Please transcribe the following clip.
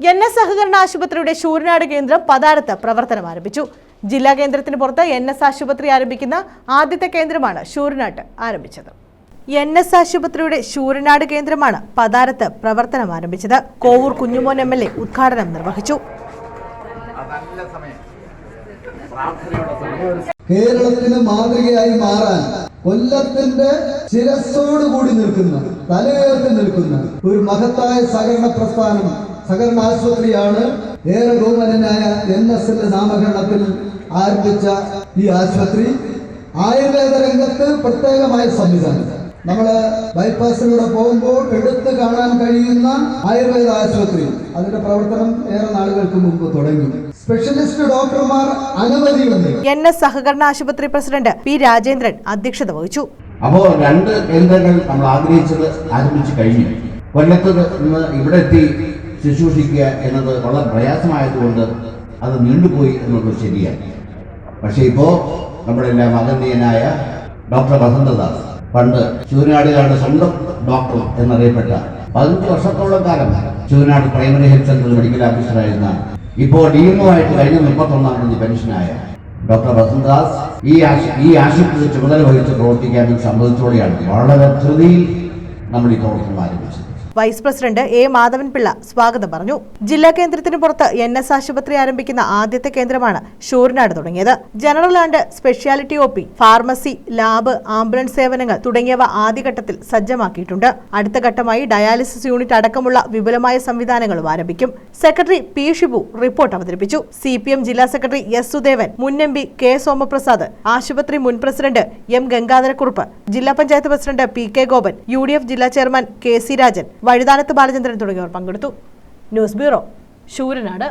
N S സഹകരണ ആശുപത്രിയുടെ ശൂരനാട് കേന്ദ്രം പതാരത്ത് പ്രവർത്തനം ആരംഭിച്ചു. ജില്ലാ കേന്ദ്രത്തിന് പുറത്ത് എൻ എസ് ആശുപത്രി ആരംഭിക്കുന്ന ആദ്യത്തെ കേന്ദ്രമാണ് ശൂരനാട്ട് ആരംഭിച്ചത്. എൻ എസ് ആശുപത്രിയുടെ ശൂരനാട് കേന്ദ്രമാണ് പതാരത്ത് പ്രവർത്തനം ആരംഭിച്ചത്. Kovoor Kunjumon M L A ഉദ്ഘാടനം നിർവഹിച്ചു. നല്ല സമയം പ്രാർത്ഥനയുടെ സമയം കേരളത്തിന് മാതൃകയായി മാറാൻ കൊല്ലത്തിന്റെ ശിരസ്സോട് കൂടി നിൽക്കുന്ന തലയുയർത്തി നിൽക്കുന്ന ഒരു മഹത്തായ സഹകരണ പ്രസ്ഥാനം സഹകരണ ആശുപത്രിയാണ് ഏറെ ബഹുമാനായ എൻ എസ് എന്റെ നാമകരണത്തിൽ ആരംഭിച്ച ഈ ആശുപത്രി. ആയുർവേദ രംഗത്ത് പ്രത്യേകമായ സംവിധാനം. നമ്മൾ ബൈപ്പാസിലൂടെ പോകുമ്പോൾ എടുത്തു കാണാൻ കഴിയുന്ന ആയുർവേദ ആശുപത്രി. അതിന്റെ പ്രവർത്തനം ഏറെ നാളുകൾക്ക് മുമ്പ് തുടങ്ങി. സ്പെഷ്യലിസ്റ്റ് ഡോക്ടർമാർ അനുമതി എൻ എസ് സഹകരണ ആശുപത്രി പ്രസിഡന്റ് പി രാജേന്ദ്രൻ അധ്യക്ഷത വഹിച്ചു. അപ്പോൾ രണ്ട് കേന്ദ്രങ്ങൾ നമ്മൾ ആഗ്രഹിച്ചത് ആരംഭിച്ചു കഴിഞ്ഞു. കൊല്ലത്ത് നിന്ന് ഇവിടെ എത്തി ശുശ്രൂഷിക്കുക എന്നത് വളരെ പ്രയാസമായതുകൊണ്ട് അത് നീണ്ടുപോയി എന്നുള്ളത് ശരിയാണ്. പക്ഷേ ഇപ്പോൾ നമ്മുടെ എല്ലാം അകന്നീയനായ ഡോക്ടർ വസന്തദാസ് പണ്ട് ശിവനാടുകാരുടെ സ്വന്തം ഡോക്ടർ എന്നറിയപ്പെട്ട പതിനഞ്ച് വർഷത്തോളം കാലം ശിവനാട് പ്രൈമറി ഹെൽത്ത് സെന്ററിൽ മെഡിക്കൽ ഓഫീസറായിരുന്ന ഇപ്പോൾ ഡി എം ആയിട്ട് കഴിഞ്ഞ മുപ്പത്തൊന്നാം തീയതി പെൻഷനായ ഡോക്ടർ വസന്തദാസ് ഈ ഈ ആശുപത്രി ചുമതല വഹിച്ച് പ്രവർത്തിക്കാൻ സമ്മതിച്ചോടെയാണ് വളരെ ധൃതിയിൽ നമ്മൾ ഈ പ്രവർത്തനം ആരംഭിച്ചത്. വൈസ് പ്രസിഡന്റ് എ മാധവൻപിള്ള സ്വാഗതം പറഞ്ഞു. ജില്ലാ കേന്ദ്രത്തിന് പുറത്ത് എൻ എസ് ആശുപത്രി ആരംഭിക്കുന്ന ആദ്യത്തെ കേന്ദ്രമാണ് ഷൂറിനാട് തുടങ്ങിയത്. General and speciality O pharmacy lab ambulance സേവനങ്ങൾ തുടങ്ങിയവ ആദ്യഘട്ടത്തിൽ സജ്ജമാക്കിയിട്ടുണ്ട്. അടുത്ത ഘട്ടമായി ഡയാലിസിസ് യൂണിറ്റ് അടക്കമുള്ള വിപുലമായ സംവിധാനങ്ങളും ആരംഭിക്കും. സെക്രട്ടറി പി ഷിബു റിപ്പോർട്ട് അവതരിപ്പിച്ചു. സി പി എം ജില്ലാ സെക്രട്ടറി എസ് സുദേവൻ മുൻ എം പി കെ സോമപ്രസാദ് ആശുപത്രി മുൻ പ്രസിഡന്റ് എം ഗംഗാധരക്കുറുപ്പ് ജില്ലാ panchayat president P K Gopan U ജില്ലാ chairman K C Rajan Vazhuthanath Balachandran തുടങ്ങിയവർ പങ്കെടുത്തു. News bureau Sooranad.